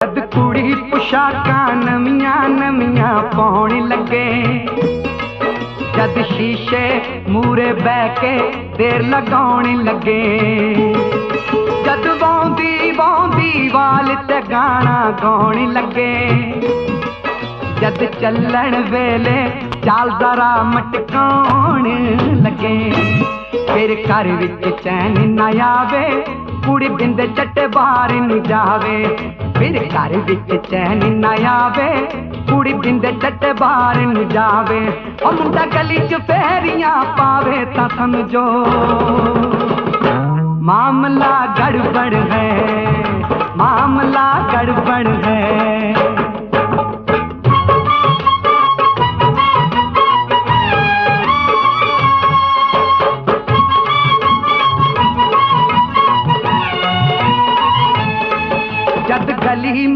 ਜਦ ਕੁੜੀ ਪੁਸ਼ਾਕਾਂ ਨਵੀਆਂ ਨਵੀਆਂ ਪਾਉਣ ਲੱਗੇ, ਜਦ ਸ਼ੀਸ਼ੇ ਮੂਰੇ ਬਹਿ ਕੇ ਦੇਰ ਲਗਾਉਣ ਲੱਗੇ, ਜਦ ਬੌਂਦੀ ਬੌਂਦੀ ਵਾਲ ਤੇ ਗਾਣਾ ਗਾਉਣ ਲੱਗੇ, ਜਦ ਚੱਲਣ ਵੇਲੇ ਚਾਲ ਜ਼ਰਾ ਮਟਕਾਉਣ ਲੱਗੇ, ਫਿਰ ਘਰ ਵਿੱਚ ਚੈਨ ਨਾ ਆਵੇ, ਕੁੜੀ ਬਿੰਦ ਚੱਟੇ ਬਾਹਰ ਨੂੰ ਜਾਵੇ। ਮੇਰੇ ਘਰ ਵਿੱਚ ਚੈਨ ਨਾ ਆਵੇ, ਕੁੜੀ ਬਿੰਦੇ ਚੱਟੇ ਬਾਹਰ ਨੂੰ ਜਾਵੇ। ਉਹ ਮੁੰਡਾ ਗਲੀ 'ਚ ਫੇਰੀਆਂ ਪਾਵੇ, ਤਾਂ ਸਮਝੋ। ਮਾਮਲਾ ਗੜਬੜ ਹੈ, ਮਾਮਲਾ ਗੜਬੜ ਹੈ। जद गली